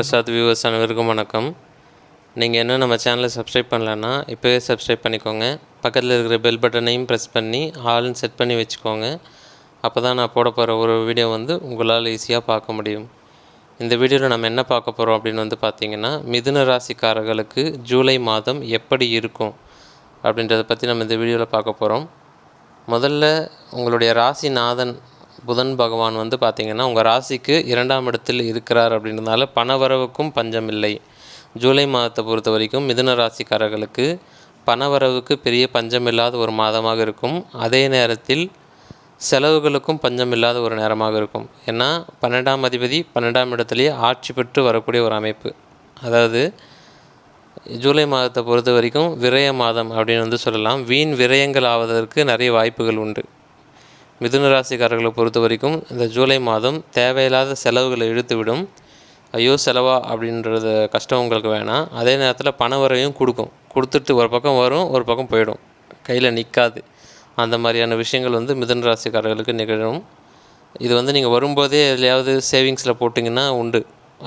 Prasad viewers அனைவருக்கும் வணக்கம். நீங்கள் இன்னும் நம்ம சேனலை சப்ஸ்கிரைப் பண்ணலன்னா இப்போவே சப்ஸ்கிரைப் பண்ணிக்கோங்க. பக்கத்தில் இருக்கிற பெல் பட்டனையும் ப்ரெஸ் பண்ணி ஆல்னு செட் பண்ணி வச்சுக்கோங்க. அப்போ தான் நான் போட போகிற ஒரு வீடியோ வந்து உங்களால் ஈஸியாக பார்க்க முடியும். இந்த வீடியோவில் நம்ம என்ன பார்க்க போகிறோம் அப்படின்னு வந்து பார்த்தீங்கன்னா மிதுன ராசிக்காரர்களுக்கு ஜூலை மாதம் எப்படி இருக்கும் அப்படின்றத பற்றி நம்ம இந்த வீடியோவில் பார்க்க போகிறோம் முதல்ல உங்களுடைய ராசிநாதன் புதன் பகவான் வந்து பார்த்திங்கன்னா உங்கள் ராசிக்கு இரண்டாம் இடத்தில் இருக்கிறார் அப்படின்றதுனால பணவரவுக்கும் பஞ்சம் இல்லை ஜூலை மாதத்தை பொறுத்த வரைக்கும் மிதுன ராசிக்காரர்களுக்கு பணவரவுக்கு பெரிய பஞ்சம் இல்லாத ஒரு மாதமாக இருக்கும். அதே நேரத்தில் செலவுகளுக்கும் பஞ்சம் இல்லாத ஒரு நேரமாக இருக்கும். ஏன்னா பன்னெண்டாம் அதிபதி பன்னெண்டாம் இடத்துலையே ஆட்சி பெற்று வரக்கூடிய ஒரு அமைப்பு. அதாவது ஜூலை மாதத்தை பொறுத்த வரைக்கும் விரய மாதம் அப்படின்னு வந்து சொல்லலாம். வீண் விரயங்கள் ஆவதற்கு நிறைய வாய்ப்புகள் உண்டு. மிதுன ராசிக்காரர்களை பொறுத்த வரைக்கும் இந்த ஜூலை மாதம் தேவையில்லாத செலவுகளை இழுத்துவிடும். ஐயோ செலவா அப்படின்றது கஷ்டம் உங்களுக்கு வேணாம். அதே நேரத்தில் பண வரையும் கொடுக்கும். கொடுத்துட்டு ஒரு பக்கம் வரும் ஒரு பக்கம் போயிடும். கையில் நிற்காது அந்த மாதிரியான விஷயங்கள் வந்து மிதுன ராசிக்காரர்களுக்கு நிகழும். இது வந்து நீங்கள் வரும்போதே எதுலையாவது சேவிங்ஸில் போட்டிங்கன்னா உண்டு.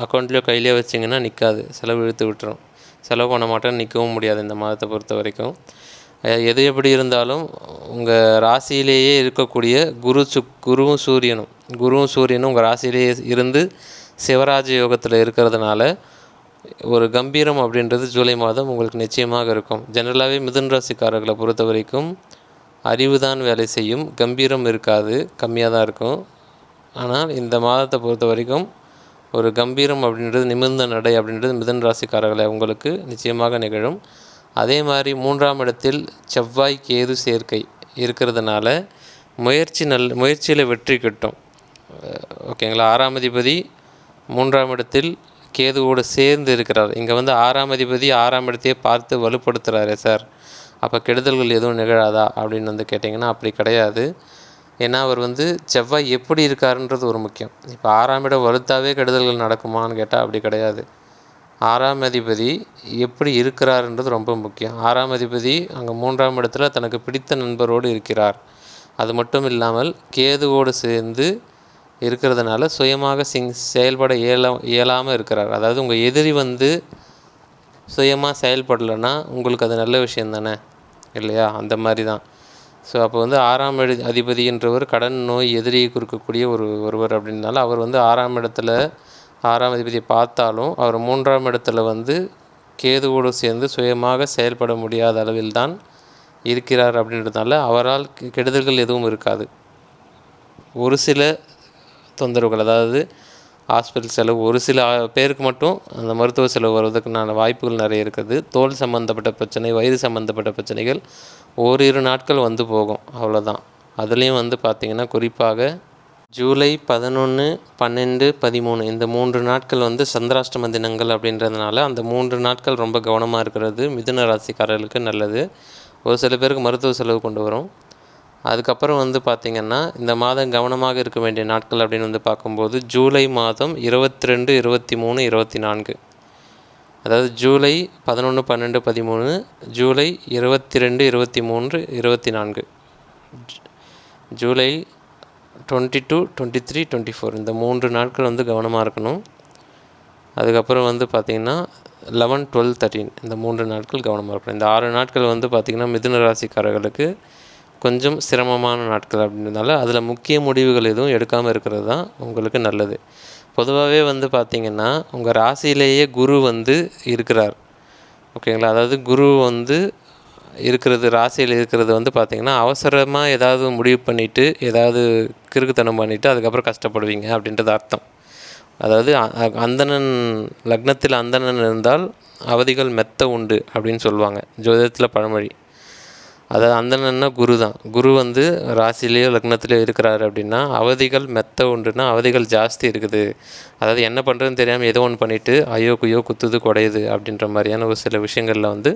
அக்கௌண்ட்லேயோ கையிலேயோ வச்சிங்கன்னா நிற்காது செலவு இழுத்து விட்டுரும். செலவு பண்ண மாட்டேன்னு நிற்கவும் முடியாது இந்த மாதத்தை பொறுத்த வரைக்கும் எது எப்படி இருந்தாலும் உங்கள் ராசியிலேயே இருக்கக்கூடிய குரு சு குருவும் சூரியனும் குருவும் சூரியனும் உங்கள் ராசியிலேயே இருந்து சிவராஜ யோகத்தில் இருக்கிறதுனால ஒரு கம்பீரம் அப்படின்றது ஜூலை மாதம் உங்களுக்கு நிச்சயமாக இருக்கும். ஜென்ரலாகவே மிதுன் ராசிக்காரர்களை பொறுத்த வரைக்கும் அறிவு தான் வேலை செய்யும். கம்பீரம் இருக்காது கம்மியாக தான் இருக்கும். ஆனால் இந்த மாதத்தை பொறுத்த வரைக்கும் ஒரு கம்பீரம் அப்படின்றது நிமிர்ந்த நடை அப்படின்றது மிதுன் ராசிக்காரர்களை உங்களுக்கு நிச்சயமாக நிகழும். அதே மாதிரி மூன்றாம் இடத்தில் செவ்வாய் கேது சேர்க்கை இருக்கிறதுனால முயற்சி நல் முயற்சியில் வெற்றி கிட்டும். ஓகேங்களா ஆறாம் அதிபதி மூன்றாம் இடத்தில் கேதுவோடு சேர்ந்து இருக்கிறார். இங்கே வந்து ஆறாம் அதிபதி ஆறாம் இடத்தையே பார்த்து வலுப்படுத்துகிறாரே சார் அப்போ கெடுதல்கள் எதுவும் நிகழாதா அப்படின்னு வந்து கேட்டிங்கன்னா அப்படி கிடையாது. ஏன்னா அவர் வந்து செவ்வாய் எப்படி இருக்காருன்றது ஒரு முக்கியம். இப்போ ஆறாம் இடம் வலுத்தாவே கெடுதல்கள் நடக்குமான்னு கேட்டால் அப்படி கிடையாது. ஆறாம் அதிபதி எப்படி இருக்கிறாருன்றது ரொம்ப முக்கியம். ஆறாம் அதிபதி அங்கே மூன்றாம் இடத்துல தனக்கு பிடித்த நண்பரோடு இருக்கிறார். அது மட்டும் இல்லாமல் கேதுவோடு சேர்ந்து இருக்கிறதுனால சுயமாக சிங் செயல்பட இயல இயலாமல் இருக்கிறார். அதாவது உங்கள் எதிரி வந்து சுயமாக செயல்படலைன்னா உங்களுக்கு அது நல்ல விஷயம் தானே? இல்லையா? அந்த மாதிரி தான். ஸோ அப்போ வந்து ஆறாம் இட அதிபதின்றவர் கடன் நோய் எதிரியை கொடுக்கக்கூடிய ஒரு ஒருவர் அப்படின்னால அவர் வந்து ஆறாம் இடத்துல ஆறாம் அதிபதியை பார்த்தாலும் அவர் மூன்றாம் இடத்துல வந்து கேதுவோடு சேர்ந்து சுயமாக செயல்பட முடியாத அளவில் தான் இருக்கிறார் அப்படின்றதுனால அவரால் கெடுதல்கள் எதுவும் இருக்காது. ஒரு சில தொந்தரவுகள் அதாவது ஹாஸ்பிட்டல் செலவு ஒரு சில பேருக்கு மட்டும் அந்த மருத்துவ செலவு வருவதற்கான வாய்ப்புகள் நிறைய இருக்குது. தோல் சம்மந்தப்பட்ட பிரச்சனை வயிறு சம்மந்தப்பட்ட பிரச்சனைகள் ஓரிரு நாட்கள் வந்து போகும் அவ்வளோதான் அதுலேயும் வந்து பார்த்திங்கன்னா குறிப்பாக ஜூலை பதினொன்று பன்னெண்டு பதிமூணு. இந்த மூன்று நாட்கள் வந்து சந்திராஷ்டம தினங்கள் அப்படின்றதுனால அந்த மூன்று நாட்கள் ரொம்ப கவனமாக இருக்கிறது. மிதுன ராசிக்காரர்களுக்கு நல்லது. ஒரு சில பேருக்கு மருத்துவ செலவு கொண்டு வரும். அதுக்கப்புறம் வந்து பார்த்திங்கன்னா இந்த மாதம் கவனமாக இருக்க வேண்டிய நாட்கள் அப்படின்னு வந்து பார்க்கும்போது ஜூலை மாதம் இருபத்தி ரெண்டு இருபத்தி மூணு இருபத்தி நான்கு அதாவது ஜூலை பதினொன்று பன்னெண்டு பதிமூணு ஜூலை இருபத்தி ரெண்டு இருபத்தி மூன்று இருபத்தி நான்கு July twenty two twenty three twenty four. இந்த மூன்று நாட்கள் வந்து கவனமாக இருக்கணும். அதுக்கப்புறம் வந்து பார்த்திங்கன்னா லெவன் டுவெல் தேர்ட்டீன் இந்த மூன்று நாட்கள் கவனமாக இருக்கணும். இந்த ஆறு நாட்கள் வந்து பார்த்திங்கன்னா மிதுன ராசிக்காரர்களுக்கு கொஞ்சம் சிரமமான நாட்கள் அப்படின்றதுனால அதில் முக்கிய முடிவுகள் எதுவும் எடுக்காமல் இருக்கிறது தான் உங்களுக்கு நல்லது. பொதுவாகவே வந்து பார்த்திங்கன்னா உங்கள் ராசியிலேயே குரு வந்து இருக்கிறார். ஓகேங்களா? அதாவது குரு வந்து இருக்கிறது ராசியில் இருக்கிறது வந்து பார்த்திங்கன்னா அவசரமாக ஏதாவது முடிவு பண்ணிவிட்டு ஏதாவது கிறுக்குத்தனம் பண்ணிவிட்டு அதுக்கப்புறம் கஷ்டப்படுவீங்க அப்படின்றது அர்த்தம். அதாவது அந்தணன் லக்னத்தில் அந்தணன் இருந்தால் அவதிகள் மெத்த உண்டு அப்படின்னு சொல்லுவாங்க ஜோதிடத்தில் பழமொழி. அதாவது அந்தணன்னா குரு தான். குரு வந்து ராசிலேயோ லக்னத்திலேயோ இருக்கிறாரு அப்படின்னா அவதிகள் மெத்த உண்டுன்னா அவதிகள் ஜாஸ்தி இருக்குது. அதாவது என்ன பண்ணுறதுன்னு தெரியாமல் ஏதோ ஒன்று பண்ணிவிட்டு ஐயோ குயோ குத்துது குடையுது அப்படின்ற மாதிரியான ஒரு சில விஷயங்களில் வந்து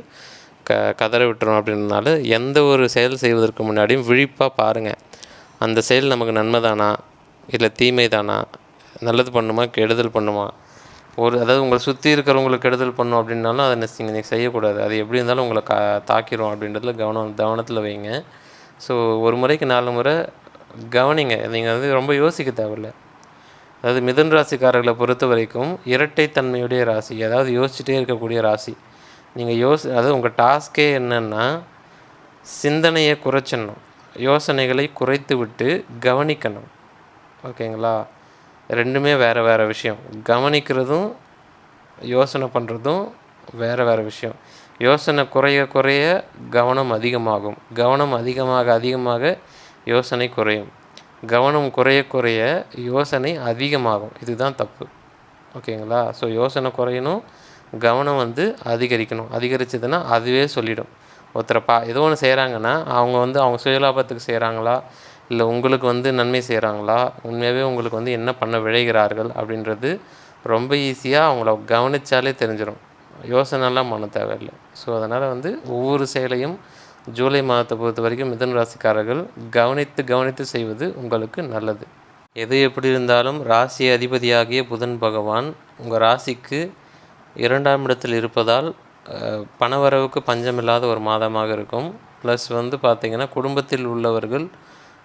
க கதற விட்டுரும் அப்படின்றதுனால எந்த ஒரு செயல் செய்வதற்கு முன்னாடியும் விழிப்பாக பாருங்கள் அந்த செயல் நமக்கு நன்மை தானா இல்லை தீமை தானா நல்லது பண்ணுமா? கெடுதல் பண்ணுமா? ஒரு அதாவது உங்களை சுற்றி இருக்கிறவங்களுக்கு கெடுதல் பண்ணும் அப்படின்னாலும் அதை நீங்கள் நீங்கள் செய்யக்கூடாது. அது எப்படி இருந்தாலும் உங்களை கா தாக்கிரும் அப்படின்றதுல கவனம் கவனத்தில் வைங்க. ஸோ ஒரு முறைக்கு நாலு முறை கவனிங்க. நீங்கள் வந்து ரொம்ப யோசிக்க தேவையில்ல. அதாவது மிதன் ராசிக்காரர்களை பொறுத்த வரைக்கும் இரட்டைத்தன்மையுடைய ராசி அதாவது யோசிச்சுட்டே இருக்கக்கூடிய ராசி. நீங்கள் யோசி அதாவது உங்கள் டாஸ்கே என்னென்னா சிந்தனையை குறைச்சிடணும். யோசனைகளை குறைத்து விட்டு கவனிக்கணும். ஓகேங்களா? ரெண்டுமே வேறு வேறு விஷயம். கவனிக்கிறதும் யோசனை பண்ணுறதும் வேறு வேறு விஷயம். யோசனை குறைய குறைய கவனம் அதிகமாகும். கவனம் அதிகமாக அதிகமாக யோசனை குறையும். கவனம் குறைய குறைய யோசனை அதிகமாகும். இதுதான் தப்பு. ஓகேங்களா? ஸோ யோசனை குறையணும் கவனம் வந்து அதிகரிக்கணும். அதிகரிச்சதுன்னா அதுவே சொல்லிடும். ஒருத்தரை பா ஏதோ ஒன்று செய்கிறாங்கன்னா அவங்க வந்து அவங்க சுயலாபத்துக்கு செய்கிறாங்களா இல்லை உங்களுக்கு வந்து நன்மை செய்கிறாங்களா உண்மையாகவே உங்களுக்கு வந்து என்ன பண்ண விழைகிறார்கள்? அப்படின்றது ரொம்ப ஈஸியாக அவங்கள கவனித்தாலே தெரிஞ்சிடும் யோசனைலாம் பண்ண தேவையில்லை. ஸோ அதனால் வந்து ஒவ்வொரு செயலையும் ஜூலை மாதத்தை பொறுத்த வரைக்கும் மிதன் ராசிக்காரர்கள் கவனித்து கவனித்து செய்வது உங்களுக்கு நல்லது. எது எப்படி இருந்தாலும் ராசி அதிபதியாகிய புதன் பகவான் உங்கள் ராசிக்கு இரண்டாம் இடத்தில் இருப்பதால் பணவரவுக்கு பஞ்சமில்லாத ஒரு மாதமாக இருக்கும். ப்ளஸ் வந்து பார்த்திங்கன்னா குடும்பத்தில் உள்ளவர்கள்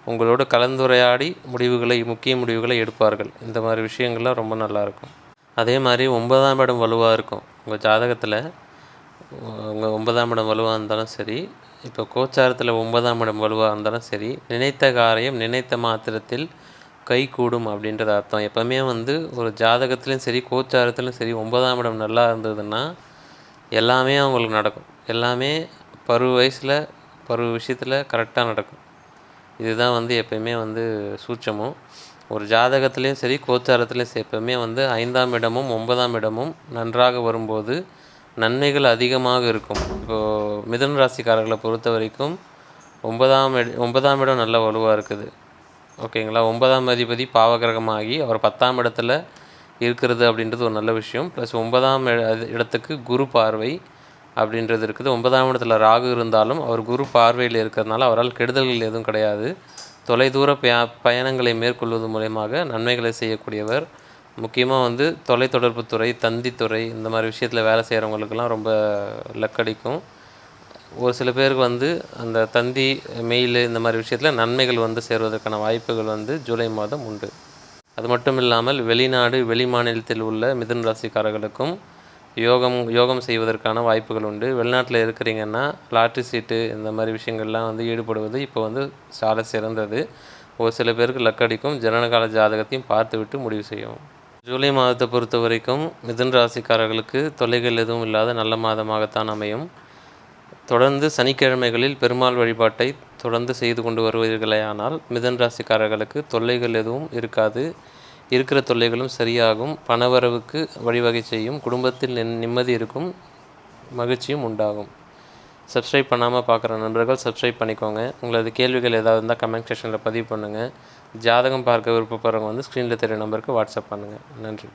உங்களோட கலந்துரையாடி முடிவுகளை முக்கிய முடிவுகளை எடுப்பார்கள். இந்த மாதிரி விஷயங்கள்லாம் ரொம்ப நல்லாயிருக்கும் அதே மாதிரி ஒன்பதாம் இடம் வலுவாக இருக்கும். உங்கள் ஜாதகத்தில் உங்கள் ஒன்பதாம் இடம் வலுவாக இருந்தாலும் சரி இப்போ கோச்சாரத்தில் ஒன்பதாம் இடம் வலுவாக இருந்தாலும் சரி நினைத்த காரியம் நினைத்த மாத்திரத்தில் கை கூடும் அப்படின்றது அர்த்தம். எப்போவுமே வந்து ஒரு ஜாதகத்துலேயும் சரி கோச்சாரத்துலேயும் சரி ஒன்பதாம் இடம் நல்லா இருந்ததுன்னா எல்லாமே அவங்களுக்கு நடக்கும். எல்லாமே பருவ வயசில் பருவ விஷயத்தில் கரெக்டாக நடக்கும். இதுதான் வந்து எப்பயுமே வந்து சூட்சமும். ஒரு ஜாதகத்துலேயும் சரி கோச்சாரத்துலேயும் சரி எப்பவுமே வந்து ஐந்தாம் இடமும் ஒன்பதாம் இடமும் நன்றாக வரும்போது நன்மைகள் அதிகமாக இருக்கும். இப்போது மிதன ராசிக்காரர்களை பொறுத்த வரைக்கும் ஒன்பதாம் இட ஒன்பதாம் இடம் நல்ல வலுவாக இருக்குது. ஓகேங்களா? ஒன்பதாம் அதிபதி பாவகிரகமாகி அவர் பத்தாம் இடத்துல இருக்கிறது அப்படின்றது ஒரு நல்ல விஷயம். ப்ளஸ் ஒன்பதாம் இடத்துக்கு குரு பார்வை அப்படின்றது இருக்குது. ஒன்பதாம் இடத்துல ராகு இருந்தாலும் அவர் குரு பார்வையில் இருக்கிறதுனால அவரால் கெடுதல்கள் எதுவும் கிடையாது. தொலைதூர பய பயணங்களை மேற்கொள்வது மூலயமாக நன்மைகளை செய்யக்கூடியவர். முக்கியமாக வந்து தொலைத்தொடர்புத்துறை தந்தித்துறை இந்த மாதிரி விஷயத்தில் வேலை செய்கிறவங்களுக்கெல்லாம் ரொம்ப லக்கடிக்கும். ஒரு சில பேருக்கு வந்து அந்த தந்தி மெயில் இந்த மாதிரி விஷயத்தில் நன்மைகள் வந்து சேர்வதற்கான வாய்ப்புகள் வந்து ஜூலை மாதம் உண்டு. அது மட்டும் இல்லாமல் வெளிநாடு வெளி மாநிலத்தில் உள்ள மிதன் ராசிக்காரர்களுக்கும் யோகம் யோகம் செய்வதற்கான வாய்ப்புகள் உண்டு. வெளிநாட்டில் இருக்கிறீங்கன்னா லாட்ரி சீட்டு இந்த மாதிரி விஷயங்கள்லாம் வந்து ஈடுபடுவது இப்போ வந்து சால சிறந்தது. ஒரு சில பேருக்கு லக்கடிக்கும் ஜனனகால ஜாதகத்தையும் பார்த்துவிட்டு முடிவு செய்யும். ஜூலை மாதத்தை பொறுத்த வரைக்கும் மிதன் ராசிக்காரர்களுக்கு தொல்லைகள் எதுவும் இல்லாத நல்ல மாதமாகத்தான் அமையும். தொடர்ந்து சனிக்கிழமைகளில் பெருமாள் வழிபாட்டை தொடர்ந்து செய்து கொண்டு வருவீர்களேயானால் மிதன் ராசிக்காரர்களுக்கு தொல்லைகள் எதுவும் இருக்காது. இருக்கிற தொல்லைகளும் சரியாகும். பணவரவுக்கு வழிவகை செய்யும் குடும்பத்தில் நிம்மதி இருக்கும். மகிழ்ச்சியும் உண்டாகும். சப்ஸ்கிரைப் பண்ணாமல் பார்க்குற நண்பர்கள் சப்ஸ்கிரைப் பண்ணிக்கோங்க. உங்களது கேள்விகள் ஏதாவது இருந்தால் கமெண்ட் செக்ஷனில் பதிவு பண்ணுங்கள் ஜாதகம் பார்க்க விருப்பப்படுறவங்க வந்து ஸ்க்ரீனில் தெரிய நம்பருக்கு வாட்ஸ்அப் பண்ணுங்கள் நன்றி.